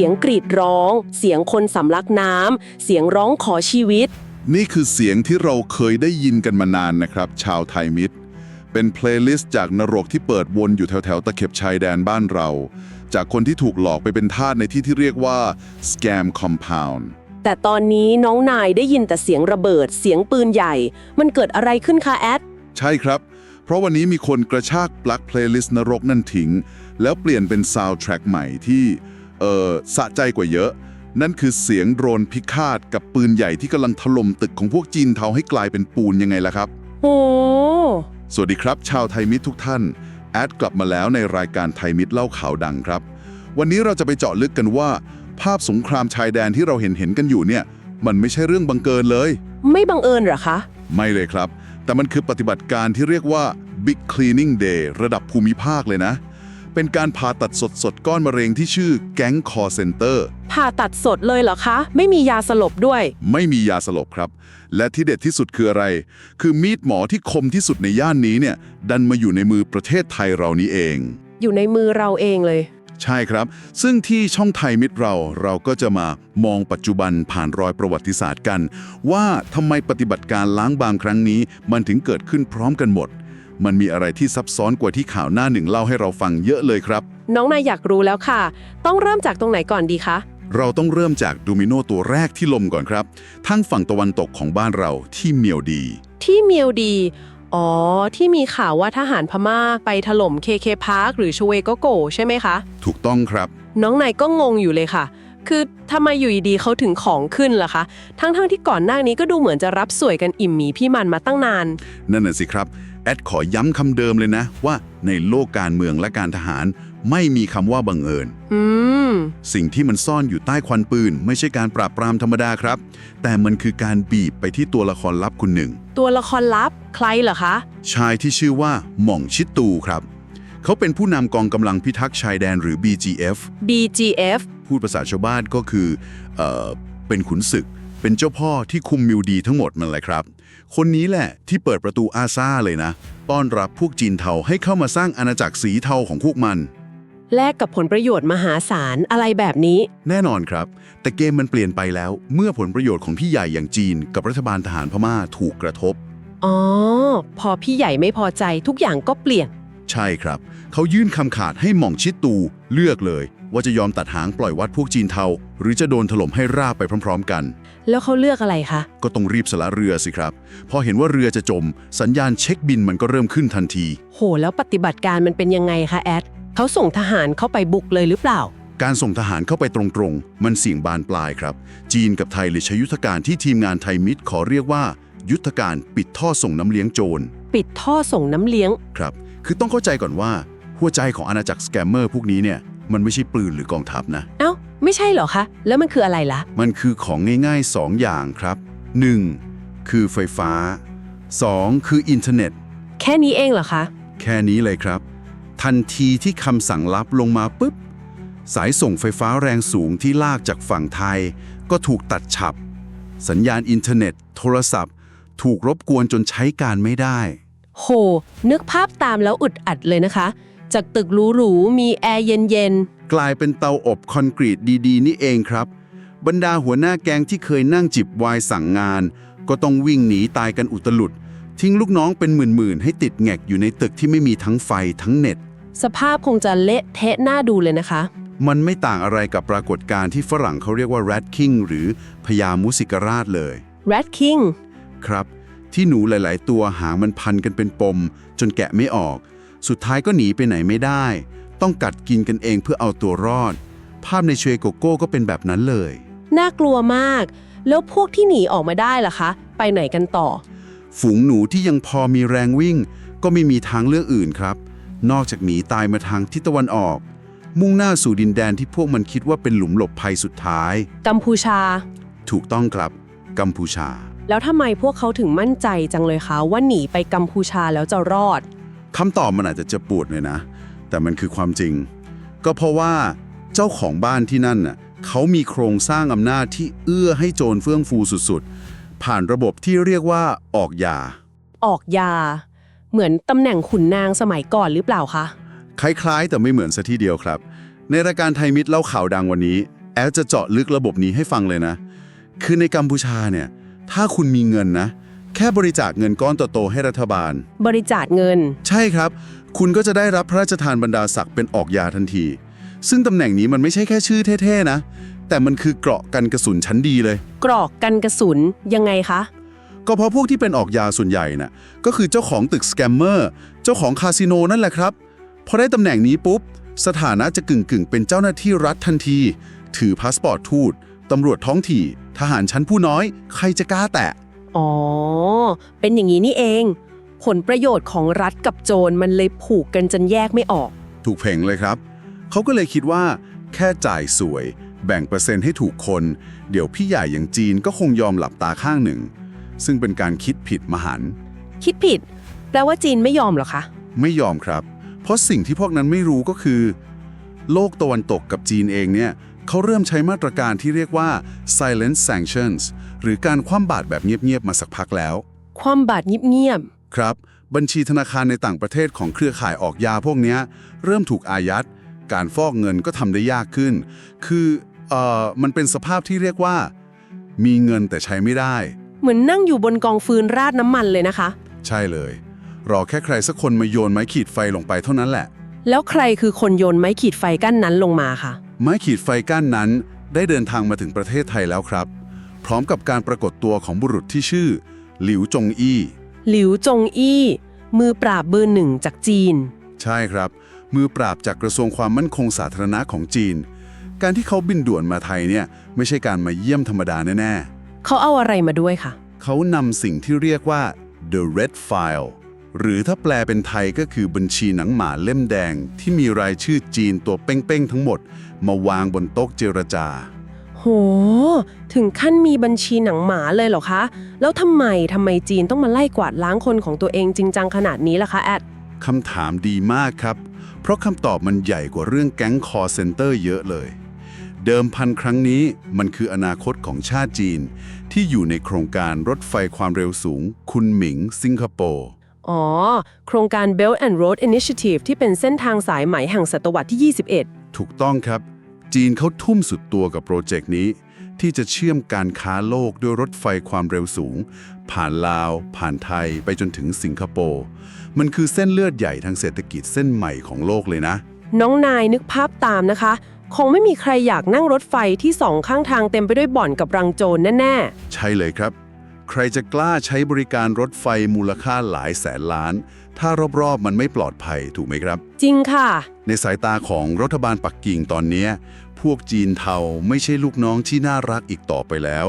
สียงกรีดร้อง เสียงคนสำลักน้ำ เสียงร้องขอชีวิต นี่คือเสียงที่เราเคยได้ยินกันมานานนะครับ ชาวไทยมิตร เป็นเพลย์ลิสต์จากนรกที่เปิดวนอยู่แถวๆตะเข็บชายแดนบ้านเรา จากคนที่ถูกหลอกไปเป็นทาสในที่ที่เรียกว่า scam compound แต่ตอนนี้น้องนายได้ยินแต่เสียงระเบิด เสียงปืนใหญ่ มันเกิดอะไรขึ้นคะแอด ใช่ครับ เพราะวันนี้มีคนกระชากปลั๊กเพลย์ลิสต์นรกนั่นทิ้ง แล้วเปลี่ยนเป็นซาวด์แทร็กใหม่ที่ เอ่อสะใจกว่าเยอะ นั่นคือเสียงโดรนพิฆาตกับปืนใหญ่ที่กำลังถล่มตึกของพวกจีนเทาให้กลายเป็นปูนยังไงล่ะครับ โอ้สวัสดีครับ ชาวไทยมิตรทุกท่าน แอดกลับมาแล้วในรายการไทยมิตรเล่าข่าวดังครับ วันนี้เราจะไปเจาะลึกกันว่า ภาพสงครามชายแดนที่เราเห็นเห็นๆกันอยู่เนี่ย มันไม่ใช่เรื่องบังเกินเลย ไม่บังเอิญเหรอคะ ไม่เลยครับ แต่มันคือปฏิบัติการที่เรียกว่า Big Cleaning Day ระดับภูมิภาคเลยนะ เป็นการผ่าตัดสดๆ ก้อนมะเร็งที่ชื่อแก๊งคอเซนเตอร์ ผ่าตัดสดเลยเหรอคะ ไม่มียาสลบด้วย ไม่มียาสลบครับ และที่เด็ดที่สุดคืออะไร คือมีดหมอที่คมที่สุดในย่านนี้เนี่ย ดันมาอยู่ในมือประเทศไทยเรานี้เอง อยู่ในมือเราเองเลย ใช่ครับ ซึ่งที่ช่องไทยมิตรเราเราก็จะมามองปัจจุบันผ่านรอยประวัติศาสตร์กัน ว่าทำไมปฏิบัติการล้างบางครั้งนี้ มันถึงเกิดขึ้นพร้อมกันหมด มันมีอะไรที่ซับซ้อนกว่าที่ข่าวหน้าหนึ่งเล่าให้เราฟังเยอะเลยครับ น้องนายอยากรู้แล้วค่ะ ต้องเริ่มจากตรงไหนก่อนดีคะ เราต้องเริ่มจากโดมิโนตัวแรกที่ลมก่อนครับ ทั้งฝั่งตะวันตกของบ้านเราที่เมียวดี ที่เมียวดี อ๋อ ที่มีข่าวว่าทหารพม่าไปถล่มเคเคพาร์คหรือชเวโกโกใช่ไหมคะ ถูกต้องครับ น้องนายก็งงอยู่เลยค่ะ คือทำไมอยู่ดีๆเขาถึงของขึ้นล่ะคะ ทั้งๆที่ก่อนหน้านี้ก็ดูเหมือนจะรับสวยกันอิ่มหมีพี่มันมาตั้งนาน นั่นน่ะสิครับ แอดขอย้ำคำเดิมเลยนะ ว่าในโลกการเมืองและการทหาร ไม่มีคำว่าบังเอิญ อืม สิ่งที่มันซ่อนอยู่ใต้ควันปืน ไม่ใช่การปราบปรามธรรมดาครับ แต่มันคือการบีบไปที่ตัวละครลับคนหนึ่ง ตัวละครลับ ใครเหรอคะ ชายที่ชื่อว่าหม่องชิดตูครับ เขาเป็นผู้นำกองกำลังพิทักษ์ชายแดนหรือ BGF BGF พูดภาษาชาวบ้านก็คือเอ่อเป็นขุนศึก เป็นเจ้าพ่อที่คุมมิวดีทั้งหมดมันเลยครับ คนนี้แหละที่เปิดประตูอาซาเลยนะ ต้อนรับพวกจีนเทาให้เข้ามาสร้างอาณาจักรสีเทาของพวกมัน แลกกับผลประโยชน์มหาศาลอะไรแบบนี้ แน่นอนครับ แต่เกมมันเปลี่ยนไปแล้ว เมื่อผลประโยชน์ของพี่ใหญ่อย่างจีน กับรัฐบาลทหารพม่าถูกกระทบ อ๋อ พอพี่ใหญ่ไม่พอใจทุกอย่างก็เปลี่ยน ใช่ครับ เขายื่นคำขาดให้หม่องชิดตูเลือกเลย ว่าจะยอมตัดหางปล่อยวัดพวกจีนเทา หรือจะโดนถล่มให้ราบไปพร้อม ๆ กัน แล้วเขาเลือกอะไรคะ ก็ต้องรีบสละเรือสิครับ พอเห็นว่าเรือจะจม สัญญาณเช็คบินมันก็เริ่มขึ้นทันที โห แล้วปฏิบัติการมันเป็นยังไงคะแอดเขาส่งทหารเข้าไปบุกเลยหรือเปล่า การส่งทหารเข้าไปตรงๆ มันเสี่ยงบานปลายครับ จีนกับไทยเลยใช้ยุทธการที่ทีมงานไทยมิตรขอเรียกว่า ยุทธการปิดท่อส่งน้ำเลี้ยงโจร ปิดท่อส่งน้ำเลี้ยง ครับ คือต้องเข้าใจก่อนว่าหัวใจของอาณาจักรสแกมเมอร์พวกนี้เนี่ย มันไม่ใช่ปืนหรือกองทัพนะ เอ้า ไม่ใช่เหรอคะ แล้วมันคืออะไรล่ะ มันคือของง่ายๆ 2 อย่างครับ 1. คือไฟฟ้า 2. คืออินเทอร์เน็ต แค่นี้เองเหรอคะ แค่นี้เลยครับ ทันทีที่คำสั่งลับลงมาปุ๊บ สายส่งไฟฟ้าแรงสูงที่ลากจากฝั่งไทย ก็ถูกตัดฉับ สัญญาณอินเทอร์เน็ต โทรศัพท์ ถูกรบกวนจนใช้การไม่ได้ โห นึกภาพตามแล้วอึดอัดเลยนะคะ จากตึกหรูๆมีแอร์เย็นกลายเป็นเตาอบคอนกรีตดีๆ นี่เองครับ บรรดาหัวหน้าแก๊งที่เคยนั่งจิบไวน์สั่งงาน ก็ต้องวิ่งหนีตายกันอุตลุด ทิ้งลูกน้องเป็นหมื่นๆ ให้ติดแงกอยู่ในตึกที่ไม่มีทั้งไฟทั้งเน็ต ๆ สภาพคงจะเละเทะหน้าดูเลยนะคะ มันไม่ต่างอะไรกับปรากฏการณ์ที่ฝรั่งเขาเรียกว่า rat king หรือพญามุสิกราชเลย Rat King ครับ ที่หนูหลาย ๆ ตัวหางมันพันกันเป็นปม จนแกะไม่ออก สุดท้ายก็หนีไปไหนไม่ได้ ต้องกัดกินกันเองเพื่อเอาตัวรอด ภาพในเชโกโก้ก็เป็นแบบนั้นเลย น่ากลัวมาก แล้วพวกที่หนีออกมาได้ล่ะคะ ไปไหนกันต่อ ฝูงหนูที่ยังพอมีแรงวิ่ง ก็ไม่มีทางเลือกอื่นครับ นอกจากหนีตายมาทางทิศตะวันออก มุ่งหน้าสู่ดินแดนที่พวกมันคิดว่าเป็นหลุมหลบภัยสุดท้าย กัมพูชา ถูกต้องครับกัมพูชา แล้วทำไมพวกเขาถึงมั่นใจจังเลยคะว่าหนีไปกัมพูชาแล้วจะรอด คำตอบมันอาจจะเจะปวดเลยนะ แต่มันคือความจริง ก็เพราะว่าเจ้าของบ้านที่นั่นน่ะเขามีโครงสร้างอำนาจที่เอื้อให้โจรเฟื่องฟูสุดๆ ผ่านระบบที่เรียกว่าออกยา ออกยา เหมือนตำแหน่งขุนนางสมัยก่อนหรือเปล่าคะ คล้ายๆ แต่ไม่เหมือนซะทีเดียวครับ ในรายการไทยมิตรเล่าข่าวดังวันนี้แแอลจะเจาะลึกระบบนี้ให้ฟังเลยนะ คือในกัมพูชาเนี่ย ถ้าคุณมีเงินนะ แค่บริจาคเงินก้อนโตๆให้รัฐบาล บริจาคเงิน ใช่ครับ คุณก็จะได้รับพระราชทานบรรดาศักดิ์เป็นออกยาทันที ซึ่งตำแหน่งนี้มันไม่ใช่แค่ชื่อเท่ๆนะ แต่มันคือเกราะกันกระสุนชั้นดีเลย กรอกกันกระสุนยังไงคะ ก็เพราะพวกที่เป็นออกยาส่วนใหญ่น่ะก็คือเจ้าของตึกสแกมเมอร์เจ้าของคาสิโนนั่นแหละครับ พอได้ตำแหน่งนี้ปุ๊บ สถานะจะกึ่งกึ่งๆเป็นเจ้าหน้าที่รัฐทันที ถือพาสปอร์ตทูตตำรวจท้องที่ ทหารชั้นผู้น้อย ใครจะกล้าแตะ อ๋อ เป็นอย่างนี้นี่เอง ผลประโยชน์ของรัฐกับโจรมันเลยผูกกันจนแยกไม่ออก ถูกเพ่งเลยครับ เขาก็เลยคิดว่า แค่จ่ายสวย แบ่งเปอร์เซ็นต์ให้ถูกคน เดี๋ยวพี่ใหญ่อย่างจีนก็คงยอมหลับตาข้างหนึ่ง ซึ่งเป็นการคิดผิดมหันต์คิดผิด แปลว่าจีนไม่ยอมเหรอคะ ไม่ยอมครับ เพราะสิ่งที่พวกนั้นไม่รู้ก็คือ โลกตะวันตกกับจีนเองเนี่ย เขาเริ่มใช้มาตรการที่เรียกว่า silent sanctions หรือการคว่ำบาตรแบบเงียบๆมาสักพักแล้ว ความบาดเงียบครับ บัญชีธนาคารในต่างประเทศของเครือข่ายออกยาพวกเนี้ยเริ่มถูกอายัด การฟอกเงินก็ทำได้ยากขึ้น คือเอ่อมันเป็นสภาพที่เรียกว่า มีเงินแต่ใช้ไม่ได้ ๆ เหมือนนั่งอยู่บนกองฟืนราดน้ำมันเลยนะคะ ใช่เลย รอแค่ใครสักคนมาโยนไม้ขีดไฟลงไปเท่านั้นแหละ แล้วใครคือคนโยนไม้ขีดไฟกั้นนั้นลงมาคะ ไม้ขีดไฟก้านนั้นได้เดินทางมาถึงประเทศไทยแล้วครับ พร้อมกับการปรากฏตัวของบุรุษที่ชื่อ หลิวจงอี้ หลิวจงอี้ มือปราบเบอร์หนึ่งจากจีน ใช่ครับ มือปราบจากกระทรวงความมั่นคงสาธารณะของจีน การที่เขาบินด่วนมาไทยเนี่ยไม่ใช่การมาเยี่ยมธรรมดาแน่เขาเอาอะไรมาด้วยคะๆเขานำสิ่งที่เรียกว่า the red file หรือถ้าแปลเป็นไทยก็คือบัญชีหนังหมาเล่มแดง ที่มีรายชื่อจีนตัวเป้งๆทั้งหมด มาวางบนโต๊ะเจรจา โห ถึงขั้นมีบัญชีหนังหมาเลยเหรอคะ แล้วทำไมทำไมจีนต้องมาไล่กวาดล้างคนของตัวเองจริงจังขนาดนี้ล่ะคะแอด คำถามดีมากครับ เพราะคำตอบมันใหญ่กว่าเรื่องแก๊งคอเซ็นเตอร์เยอะเลย เดิมพันครั้งนี้มันคืออนาคตของชาติจีน ที่อยู่ในโครงการรถไฟความเร็วสูง คุณหมิงสิงคโปร์ อ๋อ โครงการ Belt and Road Initiative ที่เป็นเส้นทางสายไหมแห่งศตวรรษที่ 21 ถูกต้องครับ จีนเขาทุ่มสุดตัวกับโปรเจกต์นี้ ที่จะเชื่อมการค้าโลกด้วยรถไฟความเร็วสูง ผ่านลาว ผ่านไทยไปจนถึงสิงคโปร์ มันคือเส้นเลือดใหญ่ทางเศรษฐกิจเส้นใหม่ของโลกเลยนะ น้องนายนึกภาพตามนะคะ คงไม่มีใครอยากนั่งรถไฟที่สองข้างทางเต็มไปด้วยบ่อนกับรังโจรแน่ใช่เลยครับ ใครจะกล้าใช้บริการรถไฟมูลค่าหลายแสนล้าน ถ้ารอบๆ มันไม่ปลอดภัยถูกไหมครับๆจริงค่ะ ในสายตาของรัฐบาลปักกิ่งตอนเนี้ยพวกจีนเทาไม่ใช่ลูกน้องที่น่ารักอีกต่อไปแล้ว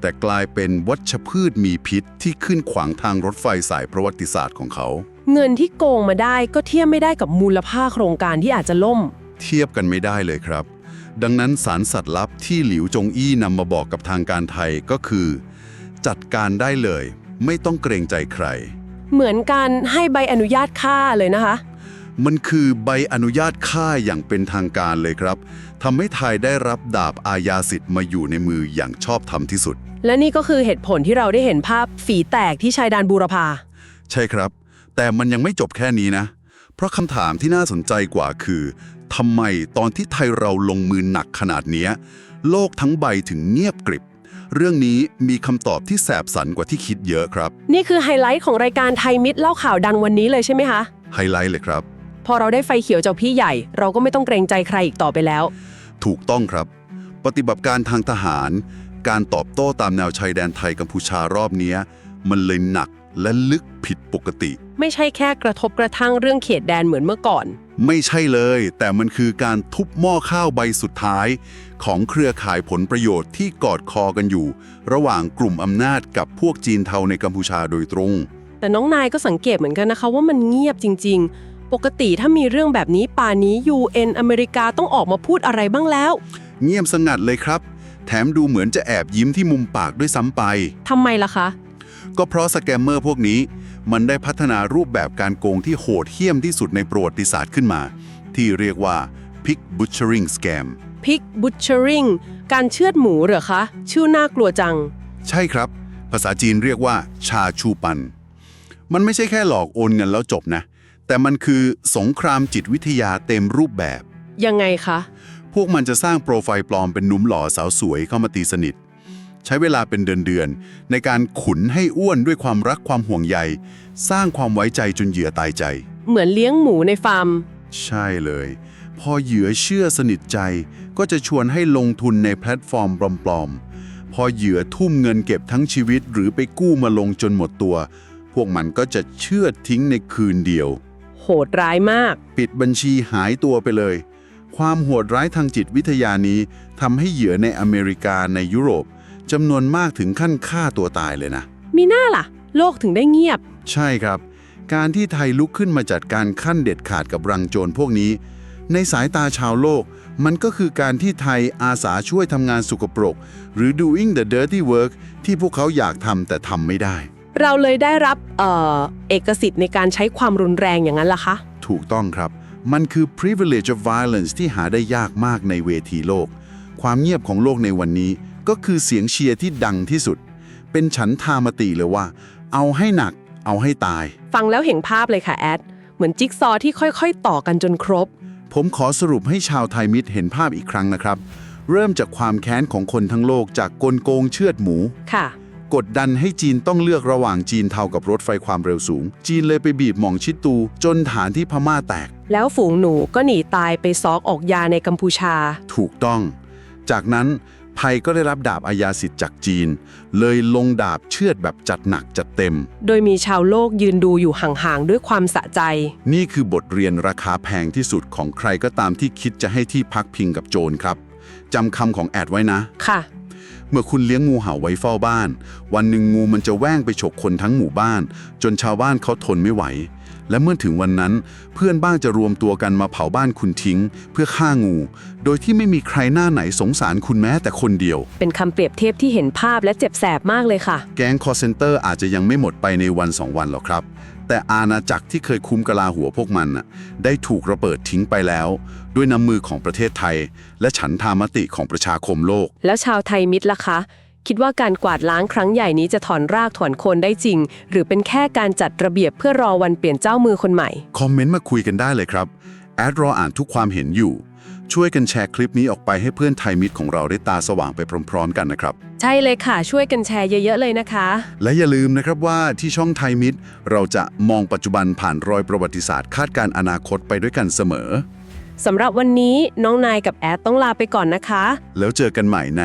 แต่กลายเป็นวัชพืชมีพิษที่ขึ้นขวางทางรถไฟสายประวัติศาสตร์ของเขา เงินที่โกงมาได้ก็เทียบไม่ได้กับมูลค่าโครงการที่อาจจะล่ม เทียบกันไม่ได้เลยครับ ดังนั้นสารสัตว์ลับที่หลิวจงอี้นำมาบอกกับทางการไทยก็คือ จัดการได้เลย ไม่ต้องเกรงใจใคร เหมือนการให้ใบอนุญาตฆ่าเลยนะคะ มันคือใบอนุญาตฆ่าอย่างเป็นทางการเลยครับทำให้ไทยได้รับดาบอาญาสิทธิ์มาอยู่ในมืออย่างชอบธรรมที่สุด และนี่ก็คือเหตุผลที่เราได้เห็นภาพฝีแตกที่ชายแดนบูรพา ใช่ครับ แต่มันยังไม่จบแค่นี้นะ เพราะคำถามที่น่าสนใจกว่าคือทำไมตอนที่ไทยเราลงมือหนักขนาดเนี้ยโลกทั้งใบถึงเงียบกริบ เรื่องนี้มีคำตอบที่แสบสันกว่าที่คิดเยอะครับ นี่คือไฮไลท์ของรายการไทยมิตรเล่าข่าวดังวันนี้เลยใช่ไหมคะ ไฮไลท์เลยครับ พอเราได้ไฟเขียวจากพี่ใหญ่ เราก็ไม่ต้องเกรงใจใครอีกต่อไปแล้ว ถูกต้องครับ ปฏิบัติการทางทหาร การตอบโต้ตามแนวชายแดนไทยกัมพูชารอบเนี้ยมันเลยหนักและลึกผิดปกติ ไม่ใช่แค่กระทบกระทั่งเรื่องเขตแดนเหมือนเมื่อก่อน ไม่ใช่เลย แต่มันคือการทุบหม้อข้าวใบสุดท้าย ของเครือข่ายผลประโยชน์ที่กอดคอกันอยู่ ระหว่างกลุ่มอำนาจกับพวกจีนเทาในกัมพูชาโดยตรง แต่น้องนายก็สังเกตเหมือนกันนะคะว่ามันเงียบจริง ๆ ปกติถ้ามีเรื่องแบบนี้ป่านนี้ UN อเมริกาต้องออกมาพูดอะไรบ้างแล้ว เงียบสงัดเลยครับ แถมดูเหมือนจะแอบยิ้มที่มุมปากด้วยซ้ำไป ทำไมล่ะคะ ก็เพราะสแกมเมอร์พวกนี้ มันได้พัฒนารูปแบบการโกงที่โหดเหี้ยมที่สุดในประวัติศาสตร์ขึ้นมา ที่เรียกว่า Pig Butchering Scam Pig Butchering การเชือดหมูเหรอคะ ชื่อน่ากลัวจัง ใช่ครับ ภาษาจีนเรียกว่า ชาชูปัน มันไม่ใช่แค่หลอกโอนเงินแล้วจบนะ แต่มันคือสงครามจิตวิทยาเต็มรูปแบบ ยังไงคะ พวกมันจะสร้างโปรไฟล์ปลอมเป็นหนุ่มหล่อสาวสวยเข้ามาตีสนิท ใช้เวลาเป็นเดือนๆในการขุนให้อ้วนด้วยความรักความห่วงใย สร้างความไว้ใจจนเหยื่อตายใจ เหมือนเลี้ยงหมูในฟาร์ม ใช่เลย พอเหยื่อเชื่อสนิทใจ ก็จะชวนให้ลงทุนในแพลตฟอร์มปลอมๆ พอเหยื่อทุ่มเงินเก็บทั้งชีวิต หรือไปกู้มาลงจนหมดตัว พวกมันก็จะเชื่อทิ้งในคืนเดียว โหดร้ายมาก ปิดบัญชีหายตัวไปเลย ความโหดร้ายทางจิตวิทยานี้ทำให้เหยื่อในอเมริกาในยุโรปจำนวนมากถึงขั้นฆ่าตัวตายเลยนะ มีหน้าล่ะ โลกถึงได้เงียบ ใช่ครับ การที่ไทยลุกขึ้นมาจัดการขั้นเด็ดขาดกับรังโจรพวกนี้ ในสายตาชาวโลก มันก็คือการที่ไทยอาสาช่วยทำงานสุกปรก หรือ doing the dirty work ที่พวกเขาอยากทำแต่ทำไม่ได้ เราเลยได้รับเอ่อเอกสิทธิ์ในการใช้ความรุนแรงอย่างนั้นล่ะคะ ถูกต้องครับ มันคือ privilege of violence ที่หาได้ยากมากในเวทีโลก ความเงียบของโลกในวันนี้ ก็คือเสียงเชียร์ที่ดังที่สุด เป็นฉันทามติเลยว่า เอาให้หนัก เอาให้ตาย ฟังแล้วเห็นภาพเลยค่ะแอด เหมือนจิ๊กซอว์ที่ค่อยๆ ต่อกันจนครบ ผมขอสรุปให้ชาวไทยมิตรเห็นภาพอีกครั้งนะครับ เริ่มจากความแค้นของคนทั้งโลกจากกลโกงเชือดหมู ค่ะ กดดันให้จีนต้องเลือกระหว่างจีนเท่ากับรถไฟความเร็วสูง จีนเลยไปบีบหม่องชิดตู จนฐานที่พม่าแตก แล้วฝูงหนูก็หนีตายไปซอกออกยาในกัมพูชา ถูกต้อง จากนั้น ไทยก็ได้รับดาบอาญาสิทธิ์จากจีน เลยลงดาบเชือดแบบจัดหนักจัดเต็ม โดยมีชาวโลกยืนดูอยู่ห่างๆด้วยความสะใจ นี่คือบทเรียนราคาแพงที่สุดของใครก็ตามที่คิดจะให้ที่พักพิงกับโจรครับจำคำของแอดไว้นะ ค่ะ เมื่อคุณเลี้ยงงูเห่าไว้เฝ้าบ้าน วันหนึ่งงูมันจะแว่งไปฉกคนทั้งหมู่บ้าน จนชาวบ้านเขาทนไม่ไหว และเมื่อถึงวันนั้นเพื่อนบ้านจะรวมตัวกันมาเผาบ้านคุณทิ้ง เพื่อฆ่างู โดยที่ไม่มีใครหน้าไหนสงสารคุณแม้แต่คนเดียว เป็นคำเปรียบเทียบที่เห็นภาพและเจ็บแสบมากเลยค่ะ แก๊งคอเซนเตอร์อาจจะยังไม่หมดไปในวันสองวันหรอกครับ แต่อาณาจักรที่เคยคุ้มกะลาหัวพวกมันน่ะได้ถูกระเบิดทิ้งไปแล้ว ด้วยน้ำมือของประเทศไทย และฉันทามติของประชาคมโลก แล้วชาวไทยมิตรล่ะคะ คิดว่าการกวาดล้างครั้งใหญ่นี้จะถอนรากถอนโคนได้จริง หรือเป็นแค่การจัดระเบียบเพื่อรอวันเปลี่ยนเจ้ามือคนใหม่ คอมเมนต์มาคุยกันได้เลยครับ แอดรออ่านทุกความเห็นอยู่ ช่วยกันแชร์คลิปนี้ออกไปให้เพื่อนไทยมิตรของเราได้ตาสว่างไปพร้อม ๆ กันนะครับ ใช่เลยค่ะ ช่วยกันแชร์เยอะๆเลยนะคะ และอย่าลืมนะครับว่าที่ช่องไทยมิตร เราจะมองปัจจุบันผ่านรอยประวัติศาสตร์ คาดการณ์อนาคตไปด้วยกันเสมอ สำหรับวันนี้น้องนายกับแอดต้องลาไปก่อนนะคะ แล้วเจอกันใหม่ใน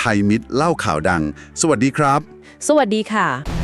ไทยมิตรเล่าข่าวดัง สวัสดีครับ สวัสดีค่ะ